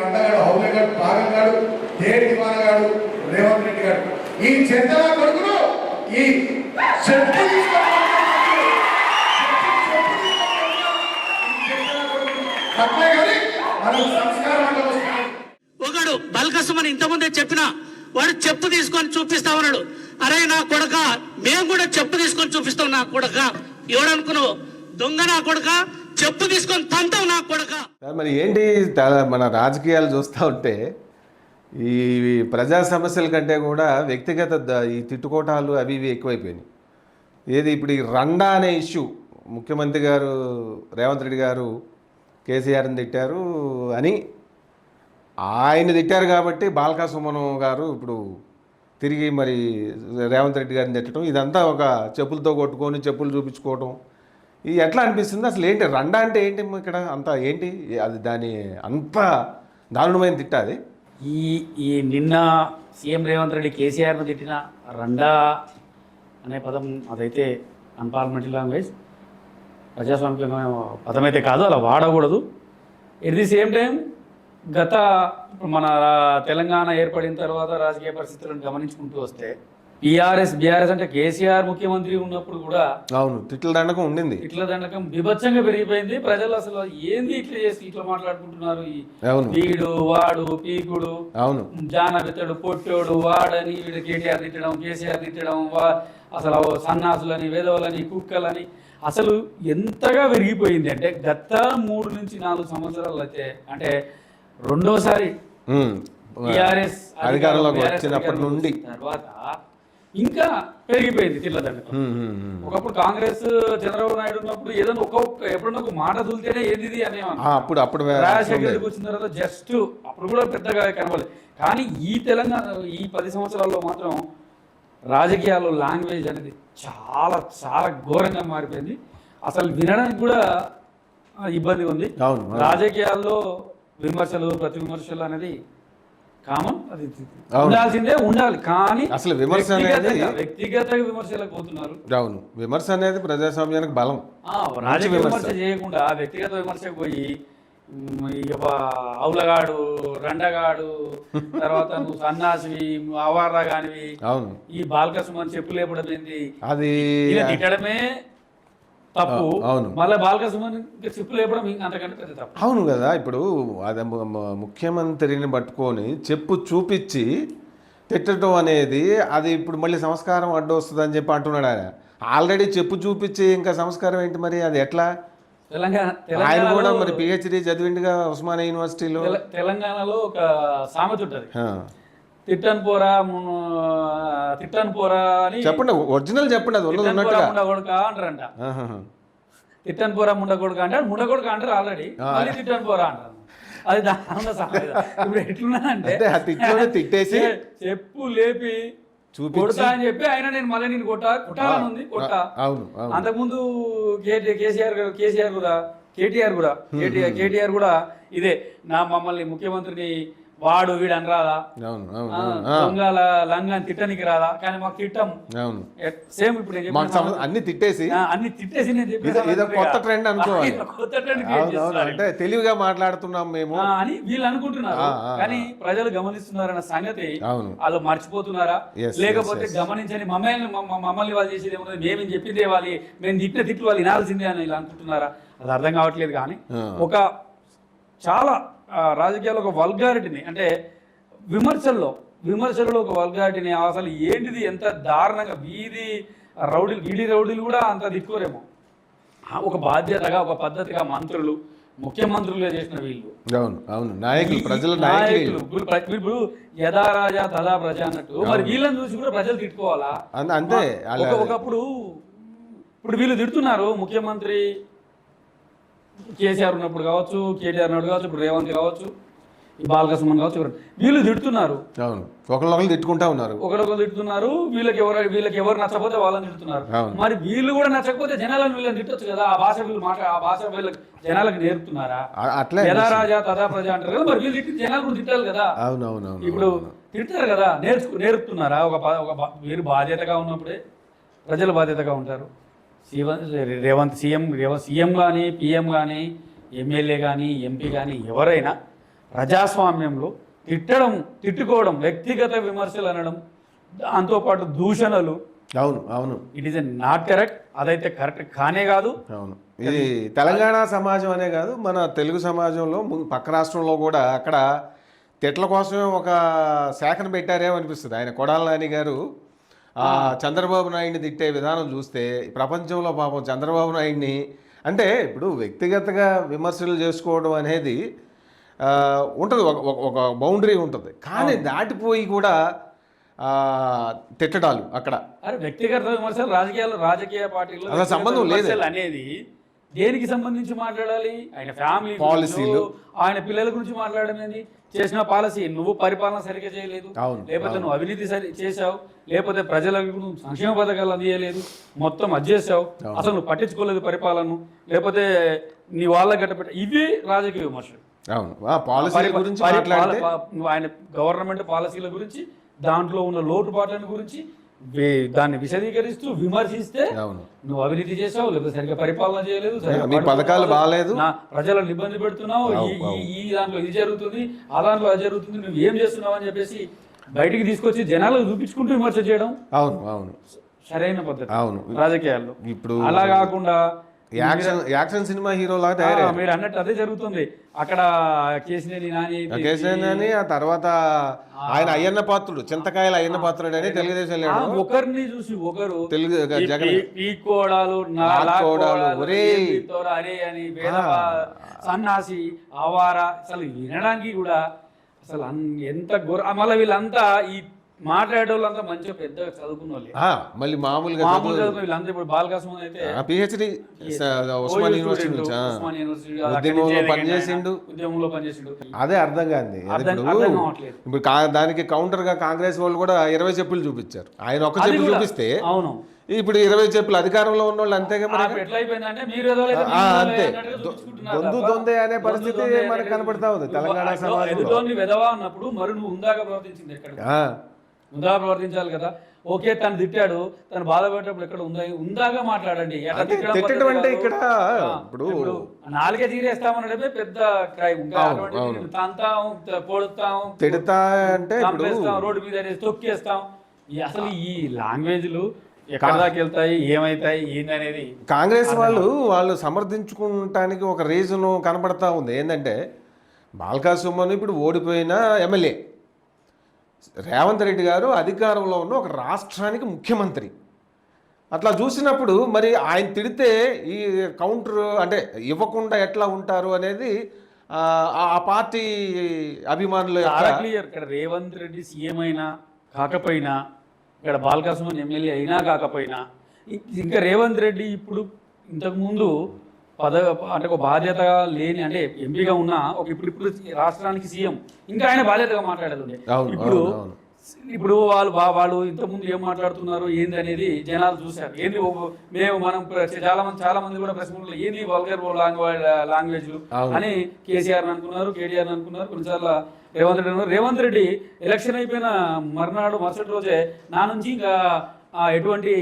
కందగాడు హౌలగాడు పాగంగాడు దేడి దివానగాడు రేవంత్ రెడ్డి గారు. ఈ చెత్తల కొడుకును ఈ చెప్పు తీసుకొని తప్పే కానీ ఒకడు బల్కసమని ఇంతకుముందే చెప్పిన వాడు చెప్పు తీసుకొని చూపిస్తా ఉన్నాడు. అరే నా కొడక మేము కూడా చెప్పు తీసుకొని చూపిస్తాం నా కొడక. ఎవడనుకున్నావు? దొంగ నా కొడక? చెప్పు తీసుకొని తంతం నా కొడక. మరి ఏంటి మన రాజకీయాలు చూస్తూ ఉంటే ఈ ప్రజా సమస్యల కంటే కూడా వ్యక్తిగత ఈ తిట్టుకోటాలు అవి ఇవి ఎక్కువైపోయినాయి. ఏది ఇప్పుడు ఈ రండా అనే ఇష్యూ ముఖ్యమంత్రి గారు రేవంత్ రెడ్డి గారు కేసీఆర్ని తిట్టారు అని ఆయన తిట్టారు కాబట్టి బాల్కా సుమన్ గారు ఇప్పుడు తిరిగి మరి రేవంత్ రెడ్డి గారిని తిట్టడం ఇదంతా ఒక చెప్పులతో కొట్టుకొని చెప్పులు చూపించుకోవటం ఇది ఎట్లా అనిపిస్తుంది? అసలు ఏంటి? రండా అంటే ఏంటి ఇక్కడ? అంత ఏంటి? అది దాని అంత దారుణమైన తిట్ట అది? ఈ ఈ నిన్న సీఎం రేవంత్ రెడ్డి కేసీఆర్ను తిట్టిన రండా అనే పదం అదైతే అన్పార్లమెంటరీ లాంగ్వేజ్. ప్రజాస్వామిక పదం అయితే కాదు అలా వాడకూడదు. ఎట్ ది సేమ్ టైం గత ఇప్పుడు మన తెలంగాణ ఏర్పడిన తర్వాత రాజకీయ పరిస్థితులను గమనించుకుంటూ వస్తే టీఆర్ఎస్ బీఆర్ఎస్ అంటే కేసీఆర్ ముఖ్యమంత్రి ఉన్నప్పుడు కూడా అవును తిట్ల దండకం ఉండింది. ఇట్ల దండకం బీభత్సంగా పెరిగిపోయింది. ప్రజలు అసలు ఏంది ఇట్లా చేసి ఇట్లా మాట్లాడుకుంటున్నారు? వీడు వాడు పీకుడు అవును. జానవితడు పొట్టోడు వాడని వీడు కేటీఆర్ తిట్టడం కేసీఆర్ తిట్టడం అసలు సన్నాసులని వేదవులని కుక్కలని అసలు ఎంతగా పెరిగిపోయింది అంటే గత మూడు నుంచి నాలుగు సంవత్సరాలు అయితే అంటే రెండోసారి. టీఆర్ఎస్ అధికారంలోకి వచ్చినప్పటి నుండి. తర్వాత ఇంకా పెరిగిపోయింది తిల్లదండకం. ఒకప్పుడు కాంగ్రెస్ చంద్రబాబు నాయుడు ఉన్నప్పుడు ఏదైనా ఒక్కొక్క ఎప్పుడన్నా ఒక మాట తూలితేనే ఏంది ఆ, అప్పుడు అప్పుడు రాజశేఖర్ వచ్చిన తర్వాత జస్ట్ అప్పుడు కూడా పెద్దగా కనబడలేదు కానీ ఈ తెలంగాణ ఈ పది సంవత్సరాల్లో మాత్రం రాజకీయాల్లో లాంగ్వేజ్ అనేది చాలా చాలా ఘోరంగా మారిపోయింది. అసలు వినడానికి కూడా ఇబ్బంది ఉంది. రాజకీయాల్లో విమర్శలు ప్రతి విమర్శలు అనేది కామన్ అది. ఉండాల్సిందే ఉండాలి. కానీ అసలు విమర్శ అనేది- వ్యక్తిగతంగా విమర్శలకు పోతున్నారు. అవును. విమర్శ అనేది ప్రజాస్వామ్యానికి బలం. ఆ, రాజకీయ విమర్శ. చేయకుండా వ్యక్తిగత విమర్శకు పోయి అవులగాడు రండగాడు తర్వాత నువ్వు సన్నాసివి అవారా కానివి అవును. ఈ బాలకృష్ణ చెప్పు లేపడం ఏంది అది తిట్టడమే తప్పు. మళ్ళీ బాలకృష్ణ లేపడం అంతకంటే పెద్ద తప్పు. అవును కదా ఇప్పుడు అది ముఖ్యమంత్రిని పట్టుకొని చెప్పు చూపించి తిట్టడం అనేది అది ఇప్పుడు మళ్ళీ సంస్కారం అడ్డు వస్తుంది అని చెప్పి అంటున్నాడు ఆయన. ఆల్రెడీ చెప్పు చూపించి ఇంకా సంస్కారం ఏంటి మరి? అది ఎట్లా? తెలంగాణ ఆయన కూడా మరి పిహెచ్డి చదివిండుగా ఉస్మానియా యూనివర్సిటీలో తెల- తెలంగాణలో ఒక సామెత ఉంటది. తిట్టను పోరా తిట్టను పోరా అని చెప్పండి ఒరిజినల్ చెప్పండి అది ఉన్నది ఉన్నట్టుగా. ముండ కొడుకా అంటారంట. తిట్టను పోరా ముండ కొడుకు అంటారు ముండ కొడుకు అంటారు ఆల్రెడీ మళ్ళీ తిట్టను పోరా అంటారు. అది దాని సామెత ఇప్పుడు అంటే తిట్లోనే తిట్టేసి చెప్పు లేపి కొడతా అని చెప్పి ఆయన నేను మళ్ళీ నేను కొట్టా కొట్టాలని ఉంది కొట్టా. అవును అంతకుముందు కేసీఆర్ కేసీఆర్ కూడా కేటీఆర్ కూడా కేటీఆర్ కేటీఆర్ కూడా ఇదే. నా మమ్మల్ని ముఖ్యమంత్రిని వాడు వీడు అని రాదా? దొంగల లంగాని తిట్టనికి రాదా? కానీ మాకు తిట్టం. అవును. సేమ్ ఇప్పుడు అన్ని తిట్టేసి అన్ని తిట్టేసి నేను కొత్త trend అనుకోవాలి. కొత్త ట్రెండ్. అంటే తెలివిగా మాట్లాడుతున్నాం మేము. అని వీళ్ళు అనుకుంటున్నారు. కానీ ప్రజలు గమనిస్తున్నారన్న సంగతి వాళ్ళు మర్చిపోతున్నారా? లేకపోతే. గమనించని మమ్మల్ని మమ్మ- మమ్మల్ని వాళ్ళు చేసేది ఏమున్నది మేము చెప్పిందే వాళ్ళు? మేము తిట్టిన తిట్లు వాళ్ళు వినాల్సిందే అని ఇలా అనుకుంటున్నారా? అది అర్థం కావట్లేదు కానీ. ఒక చాలా రాజకీయాల్లో ఒక వల్గారిటీని అంటే విమర్శల్లో విమర్శలలో ఒక వల్గారిటీని అసలు ఏంటిది ఎంత దారుణంగా వీధి రౌడీలు వీధి రౌడీలు కూడా అంత దిక్కురేమో. ఒక బాధ్యతగా ఒక పద్ధతిగా మంత్రులు ముఖ్యమంత్రులుగా చేసిన వీళ్ళు. అవును అవును. నాయకులు ప్రజల నాయకులు ఇప్పుడు ప్ర- ఇప్పుడు యథా రాజా తదా ప్రజ అన్నట్టు మరి వీళ్ళని చూసి కూడా ప్రజలు తిట్టుకోవాలా? అంత- ఒకప్పుడు ఇప్పుడు వీళ్ళు తిడుతున్నారు ముఖ్యమంత్రి కేసీఆర్ ఉన్నప్పుడు కావచ్చు కేటీఆర్ ఉన్నప్పుడు కావచ్చు ఇప్పుడు రేవంత్ కావచ్చు బాలకృష్ణన్ కావచ్చు ఎవరు- వీళ్ళు తిడుతున్నారు. అవును. ఒకళ్ళొకళ్ళు తిట్టుకుంటా ఉన్నారు. ఒకరొకరు తిడుతున్నారు వీళ్ళకి ఎవరు వీళ్ళకి ఎవరు నచ్చకపోతే వాళ్ళని తిడుతున్నారు. మరి వీళ్ళు కూడా నచ్చకపోతే జనాలను వీళ్ళని తిట్టొచ్చు కదా? ఆ భాష వీళ్ళు మాట ఆ భాష వీళ్ళకి జనాలకు నేర్పుతున్నారా? అట్లే యథా రాజా తదా ప్రజ అంటారు కదా? మరి వీళ్ళు తిట్టి జనాలు కూడా తిట్టాలి కదా? అవును అవును అవును ఇప్పుడు తిడతారు కదా? నేర్చుకు నేర్పుతున్నారా? ఒక ఒక మీరు బాధ్యతగా ఉన్నప్పుడే ప్రజలు బాధ్యతగా ఉంటారు. రేవంత్ సీఎం రేవంత్ సీఎం కానీ పిఎం కానీ ఎమ్మెల్యే కానీ ఎంపీ కానీ ఎవరైనా ప్రజాస్వామ్యంలో తిట్టడం తిట్టుకోవడం వ్యక్తిగత విమర్శలు అనడం దాంతోపాటు దూషణలు. అవును అవును. ఇట్ ఈస్ నాట్ కరెక్ట్ అదైతే కరెక్ట్ కానే కాదు. అవును. ఇది తెలంగాణ సమాజం అనే కాదు మన తెలుగు సమాజంలో పక్క రాష్ట్రంలో కూడా అక్కడ తిట్ల కోసమే ఒక శాఖను పెట్టారేమో అనిపిస్తుంది. ఆయన కొడాల నాని గారు చంద్రబాబు నాయుడిని తిట్టే విధానం చూస్తే ప్రపంచంలో పాపం చంద్రబాబు నాయుడిని అంటే ఇప్పుడు వ్యక్తిగతంగా విమర్శలు చేసుకోవడం అనేది ఉంటుంది. ఒక ఒక- బౌండరీ ఉంటుంది. కానీ దాటిపోయి కూడా తిట్టడాలు అక్కడ. అరే వ్యక్తిగత విమర్శలు రాజకీయాలు రాజకీయ పార్టీలు సంబంధం లేదు. అనేది దేనికి సంబంధించి మాట్లాడాలి? ఆయన ఫ్యామిలీ పాలసీలు. ఆయన పిల్లల గురించి మాట్లాడడం ఏంది? చేసిన పాలసీ నువ్వు పరిపాలన సరిగ్గా చేయలేదు. లేకపోతే నువ్వు అవినీతి సరి చేశావు. లేకపోతే ప్రజలకు సంక్షేమ పథకాలు అందియలేదు. మొత్తం అది చేసావు అసలు నువ్వు పట్టించుకోలేదు పరిపాలన లేకపోతే నీ వాళ్ళ గట్టపెట్ట ఇవి రాజకీయ విమర్శలు. ఆయన గవర్నమెంట్ పాలసీల గురించి దాంట్లో ఉన్న లోటుపాట్లను గురించి దాన్ని విశదీకరిస్తూ విమర్శిస్తే అవును. నువ్వు అవినీతి చేసావు లేకపోతే సరిగ్గా పరిపాలన చేయలేదు మీ పథకాలు బాగాలేదు. నా ప్రజలను ఇబ్బంది పెడుతున్నావు ఈ దాంట్లో ఇది జరుగుతుంది ఆ దాంట్లో అది జరుగుతుంది నువ్వు ఏం చేస్తున్నావు అని చెప్పేసి బయటికి తీసుకొచ్చి జనాలకు చూపించుకుంటూ విమర్శ చేయడం? అవును అవును. సరైన పద్ధతి. అవును. రాజకీయాల్లో. ఇప్పుడు అలా కాకుండా యాక్షన్ యాక్షన్ సినిమా హీరో లాగా తయారయ్యారు. మీరు అన్నట్టు అదే జరుగుతుంది. అక్కడ కేసినేని నాని కేసీఆర్ ఆ తర్వాత ఆయన అయ్యన్న పాత్రుడు చింతకాయల అయ్యన్న పాత్రుడు అని తెలుగుదేశం వెళ్ళాడు. ఒకరిని చూసి ఒకరు తెలుగు ఈ జగన్. ఒరేయ్. ఏం పీక్తావురా, అరే అని సన్నాసి ఆవారా అసలు వినడానికి కూడా అసలు ఎంత ఘోర మళ్ళీ వీళ్ళంతా ఈ మంచిగా పెద్దగా చదువుకున్న వాళ్ళే మళ్ళీ మామూలుగా మామూలు చదువుకున్న వీళ్ళంతా ఇప్పుడు బాలకాసం అయితే పిహెచ్డి ఉస్మాన్ యూనివర్సిటీ నుంచి ఆ. ఉస్మాన్ యూనివర్సిటీ అక్కడి ఉద్యమంలో పనిచేసిండు. ఉద్యమంలో పనిచేసిండు అదే అర్థం కాదు. ఇప్పుడు దానికి కౌంటర్గా కాంగ్రెస్ వాళ్ళు కూడా ఇరవై చెప్పులు చూపించారు. ఆయన ఒక అది చెప్పు కూడా- చూపిస్తే అవును. ఇప్పుడు ఇరవై చెప్పులు అధికారంలో ఉన్న వాళ్ళు అంతేగా మరి? అంతే. దొందు దొందే అనే పరిస్థితి మనకు కనపడతా ఉంది తెలంగాణ సమాజంలో. ఎదుటోన్ని వెధవా అన్నప్పుడు మరి నువ్వు ఉందాగా ప్రవర్తించింది ఎక్కడ ఉందాగా ప్రవర్తించాలి కదా? ఓకే తను తిట్టాడు తను బాధపడేటప్పుడు ఎక్కడ ఉందా? ఉందాగా మాట్లాడండి. ఇక్కడ ఇప్పుడు- నాలుగే తీరేస్తామనడమే పెద్ద క్రైమ్. ఇంకా అవును, అటువంటిది అవును. నేను తంతాం త- పొడుస్తాం తిడతా అంటే రోడ్డు మీద తొక్కేస్తాం. అసలు ఈ లాంగ్వేజ్లు ఎక్కడ దాకా వెళ్తాయి ఏమైతాయి ఏందనేది కాంగ్రెస్ వాళ్ళు వాళ్ళు సమర్థించుకుంటానికి ఒక రీజన్ కనపడతా ఉంది. ఏంటంటే బాల్కా సుమన్ ఇప్పుడు ఓడిపోయిన ఎమ్మెల్యే. రేవంత్ రెడ్డి గారు అధికారంలో ఉన్న ఒక రాష్ట్రానికి ముఖ్యమంత్రి. అట్లా చూసినప్పుడు మరి ఆయన తిడితే ఈ కౌంటర్ అంటే ఇవ్వకుండా ఎట్లా ఉంటారు అనేది ఆ, పార్టీ అభిమానులు క్లియర్. ఇక్కడ రేవంత్ రెడ్డి సీఎం అయినా కాకపోయినా ఇక్కడ బాలకృష్ణ ఎమ్మెల్యే అయినా కాకపోయినా ఇంకా రేవంత్ రెడ్డి ఇప్పుడు ఇంతకుముందు ముందు పద అంటే ఒక బాధ్యత లేని అంటే ఎంపీగా ఉన్న ఒక ఇప్పుడు ఇప్పుడు రాష్ట్రానికి సీఎం ఇంకా ఆయన బాధ్యతగా మాట్లాడేది ఇప్పుడు. ఇప్పుడు వాళ్ళు బా- వాళ్ళు ఇంతకుముందు ఏం మాట్లాడుతున్నారు ఏంది అనేది జనాలు చూశారు ఏంది మేము మనం చాలా మంది చాలా మంది కూడా ప్రెస్ మీట్లో ఏంది వల్గర్ లాంగ్వేజ్ లాంగ్వేజ్. అని కేసీఆర్ అనుకున్నారు కేటీఆర్ అనుకున్నారు కొన్నిసార్లు రేవంత్ రెడ్డి రేవంత్ రెడ్డి ఎలక్షన్ అయిపోయిన మర్నాడు మరుసటి రోజే నా నుంచి ఇంకా ఎటువంటి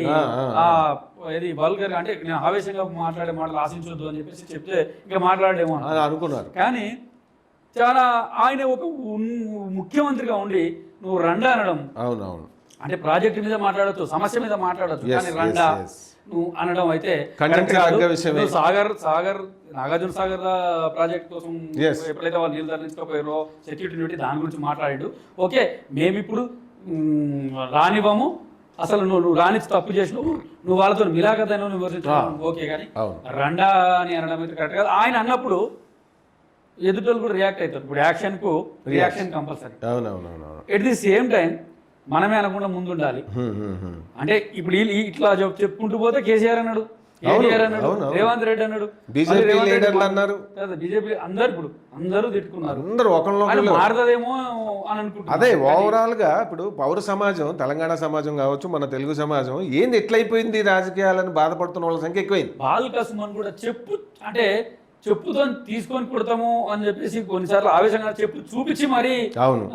ఇది వల్గర్ అంటే నేను ఆవేశంగా మాట్లాడే మాటలు ఆశించొద్దు అని చెప్పేసి చెప్తే ఇంకా మాట్లాడేమో అన్నారు. అని అనుకున్నారు. కానీ చాలా ఆయన ఒక ముఖ్యమంత్రిగా ఉండి నువ్వు రండా అనడం. అవును అవును అంటే ప్రాజెక్ట్ మీద మాట్లాడచ్చు సమస్య మీద మాట్లాడచ్చు. కానీ రండా. నువ్వు అనడం అయితే సాగర్ సాగర్ నాగార్జున సాగర్ ప్రాజెక్ట్ కోసం. ఎప్పుడైతే వాళ్ళు నీళ్ళు తరలించుకోపోయారో సెక్యూరిటీ దాని గురించి మాట్లాడాడు. ఓకే మేమిప్పుడు రానివ్వము. అసలు నువ్వు నువ్వు రానిచ్చి తప్పు చేసినావు నువ్వు వాళ్ళతో మిలాగదని విమర్శించడం ఓకే కానీ. రండా అని అనడం అయితే కరెక్ట్ కాదు. ఆయన అన్నప్పుడు ఎదుటోళ్ళు కూడా రియాక్ట్ అవుతారు. ఇప్పుడు యాక్షన్కు reaction compulsory at the same time మనమే అనకుండా ముందు ఉండాలి హ్మ్, హ్మ్, హ్మ్. అంటే ఇప్పుడు ఇట్లా చెప్- చెప్పుకుంటూ పోతే కేసీఆర్ అన్నాడు. రేవంత్ రెడ్డి అన్నాడు? రెడ్డి లీడర్లు అన్నారు. బీజేపీ అందరు ఇప్పుడు అందరూ తిట్టుకున్నారు. అందరూ ఒకళ్ళొకళ్ళు మారుతుందేమో అని అనుకుంటున్నారు. అదే ఓవరాల్గా ఇప్పుడు పౌర సమాజం తెలంగాణ సమాజం కావచ్చు మన తెలుగు సమాజం ఏంది ఎట్లయిపోయింది రాజకీయాలని బాధపడుతున్న వాళ్ళ సంఖ్య ఎక్కువైంది? బాల్ కసుమన్ కూడా చెప్పు అంటే చెప్పుతో తీసుకొని కొడతాము అని చెప్పేసి కొన్నిసార్లు ఆవేశంగా చెప్పు చూపించి మరి అవును.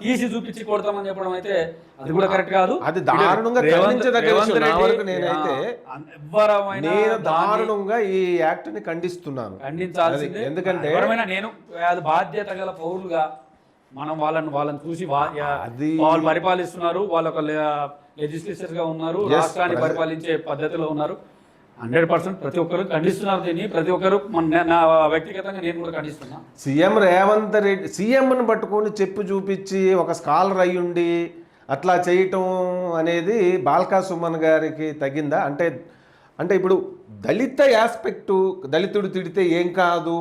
తీసి చూపించి కొడతామని చెప్పడం అయితే అది కూడా కరెక్ట్ కాదు. అది దారుణంగా నేనైతే నేను దారుణంగా ఈ యాక్ట్ని ఖండిస్తున్నాను. ఖండించాల్సిందే. ఎందుకంటే నేను అది బాధ్యత గల పౌరులుగా మనం వాళ్ళని వాళ్ళని చూసి వాళ్ళు పరిపాలిస్తున్నారు వాళ్ళ ఒక లెజిస్లేచర్గా ఉన్నారు రాష్ట్రాన్ని పరిపాలించే పద్ధతిలో ఉన్నారు. హండ్రెడ్ పర్సెంట్ ప్రతి ఒక్కరు ఖండిస్తున్నారు దీన్ని. ప్రతి ఒక్కరు నా వ్యక్తిగతంగా నేను కూడా ఖండిస్తున్నా. సీఎం రేవంత్ రెడ్డి సీఎంను పట్టుకొని చెప్పు చూపించి ఒక స్కాలర్ అయ్యుండి అట్లా చేయటం అనేది బాల్కా సుమన్ గారికి తగిందా? అంటే అంటే ఇప్పుడు దళిత యాస్పెక్టు దళితుడు తిడితే ఏం కాదు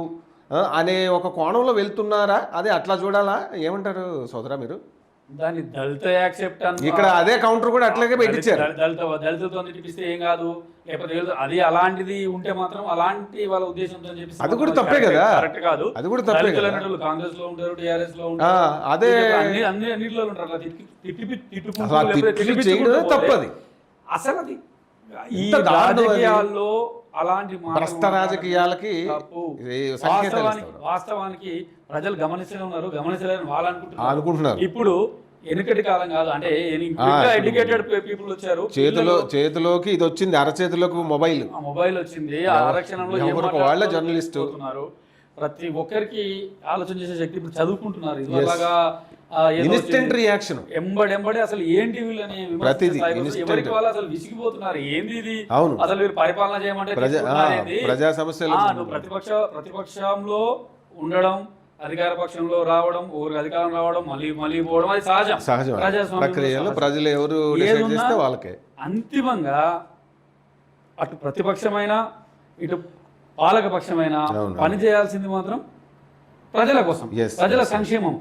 అనే ఒక కోణంలో వెళ్తున్నారా? అదే అట్లా చూడాలా? ఏమంటారు సోదరా మీరు? దాన్ని దళిత యాక్సెప్ట్ ఇక్కడ అదే కౌంటర్ కూడా అట్లాగే పెట్టించారు దళిత దళితులతో తినిపిస్తే ఏం కాదు లేకపోతే అది అలాంటిది ఉంటే మాత్రం అలాంటి వాళ్ళ ఉద్దేశంతో చెప్పి అది కూడా తప్పే కదా. కరెక్ట్ కాదు అది కూడా తప్పే కదా. కాంగ్రెస్లో ఉంటారు టిఆర్ఎస్లో ఉంటారు అదే అన్ని అన్ని అన్నిటిలో ఉంటారు అట్లా తినిపించుకుంటూ చేయడమే పోతే తప్పది. అసలు అది ఈ. రాజకీయాల్లో అలాంటి భ్రష్ట రాజకీయాలకి వాస్తవానికి ప్రజలు గమనిస్తూనే ఉన్నారు గమనించలేని వాళ్ళు అనుకుంటున్నారు. ఇప్పుడు వెనుకటి కాలం కాదు అంటే ఎడ్యుకేటెడ్ పీపుల్ వచ్చారు. చేతిలో చేతిలోకి ఇది వచ్చింది అరచేతిలోకి మొబైల్. ఆ మొబైల్ వచ్చింది ఆ ఎవరికి వాళ్ళే జర్నలిస్టు. ప్రతి ఒక్కరికి ఆలోచన చేసే శక్తి ఇప్పుడు చదువుకుంటున్నారు. ఇన్స్టెంట్ రియాక్షన్ ఎంబడి ఎంబడి అసలు ఏంటి వీళ్ళని ప్రతిదీ. ఎవరికి వాళ్ళు అసలు విసిగిపోతున్నారు? ఏంది ఇది? అవును. అసలు వీరు పరిపాలన చేయమంటే ప్రజా సమస్యలు ప్రతిపక్ష ప్రతిపక్షంలో ఉండడం అధికార పక్షంలో రావడం ఊరికి అధికారం రావడం మళ్ళీ మళ్ళీ పోవడం అది సహజం. సహజం ప్రక్రియలో. ప్రజలు ఎవరు వాళ్ళకే. అంతిమంగా అటు ప్రతిపక్షమైన ఇటు పాలక పక్షమైన అవును. పని చేయాల్సింది మాత్రం ప్రజల కోసం ప్రజల. సంక్షేమం.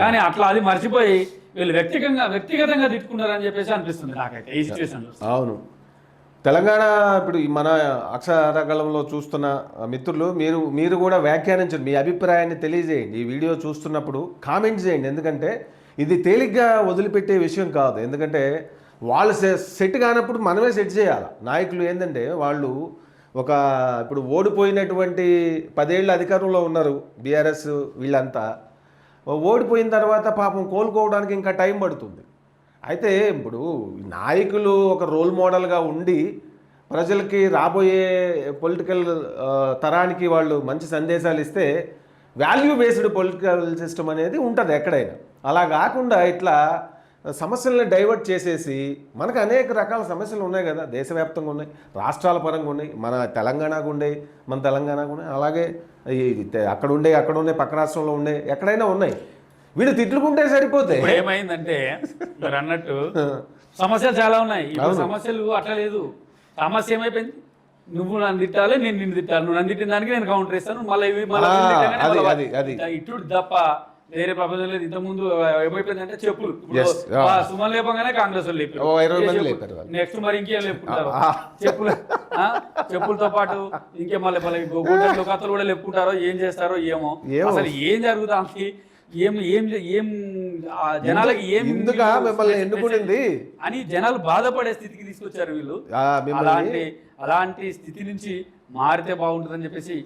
కానీ అట్లా అది మర్చిపోయి వీళ్ళు వ్యక్తిగతంగా వ్యక్తిగతంగా తిట్టుకున్నారని చెప్పేసి అనిపిస్తుంది నాకైతే ఈ సిచ్యువేషన్ అవును. తెలంగాణ ఇప్పుడు మన అక్షరగళంలో చూస్తున్న మిత్రులు మీరు మీరు కూడా వ్యాఖ్యానించండి మీ అభిప్రాయాన్ని తెలియజేయండి. ఈ వీడియో చూస్తున్నప్పుడు కామెంట్ చేయండి. ఎందుకంటే ఇది తేలిగ్గా వదిలిపెట్టే విషయం కాదు. ఎందుకంటే వాళ్ళు సెట్ కానప్పుడు మనమే సెట్ చేయాలి. నాయకులు ఏంటంటే వాళ్ళు ఒక ఇప్పుడు ఓడిపోయినటువంటి పదేళ్ళు అధికారంలో ఉన్నారు బీఆర్ఎస్ వీళ్ళంతా. ఓడిపోయిన తర్వాత పాపం కోలుకోవడానికి ఇంకా టైం పడుతుంది. అయితే ఇప్పుడు నాయకులు ఒక రోల్ మోడల్గా ఉండి ప్రజలకి రాబోయే పొలిటికల్ తరానికి వాళ్ళు మంచి సందేశాలు ఇస్తే వాల్యూ బేస్డ్ పొలిటికల్ సిస్టమ్ అనేది ఉంటుంది ఎక్కడైనా. అలా కాకుండా ఇట్లా సమస్యల్ని డైవర్ట్ చేసేసి మనకు అనేక రకాల సమస్యలు ఉన్నాయి కదా దేశవ్యాప్తంగా ఉన్నాయి రాష్ట్రాల పరంగా ఉన్నాయి మన తెలంగాణకు ఉండే మన తెలంగాణకు ఉన్నాయి అలాగే అక్కడ ఉండే అక్కడ ఉండే పక్క రాష్ట్రంలో ఉండే ఎక్కడైనా ఉన్నాయి. వీళ్ళు తిట్లుకుంటే సరిపోతే. ఏమైందంటే మీరు అన్నట్టు సమస్యలు చాలా ఉన్నాయి. సమస్యలు అట్లా లేదు. సమస్య ఏమైపోయింది? నువ్వు నన్ను తిట్టాలి నేను నిన్ను తిట్టాలి. నువ్వు నన్ను తిట్టిన దానికి నేను కౌంటర్ ఇస్తాను మళ్ళీ ఇవి మళ్ళీ. ఇటు తప్ప వేరే ప్రపంచం లేదు ఇంత ముందు ఏమైపోయిందంటే చెప్పులు. సుమన్ లేపంగానే కాంగ్రెస్ వాళ్ళు. నెక్స్ట్ మరి ఇంకేం లేపుకుంటారు. చెప్పులు? చెప్పులతో పాటు ఇంకే మళ్ళీ మళ్ళీ కథలు కూడా లేపుకుంటారో ఏం చేస్తారో ఏమో. అసలు ఏం జరుగుతుంది ఏం ఏం ఏం ఆ జనాలకి ఏం ఎందుకా మిమ్మల్ని ఎన్నుకునింది? అని జనాలు బాధపడే స్థితికి తీసుకొచ్చారు వీళ్ళు అలాంటి అలాంటి స్థితి నుంచి మారితే బాగుంటుందని చెప్పేసి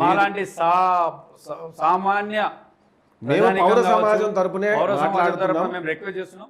మాలాంటి సా- సామాన్య మేము పౌర సమాజం తరపున మాట్లాడుతున్నాం. మేము రిక్వెస్ట్ చేస్తున్నాం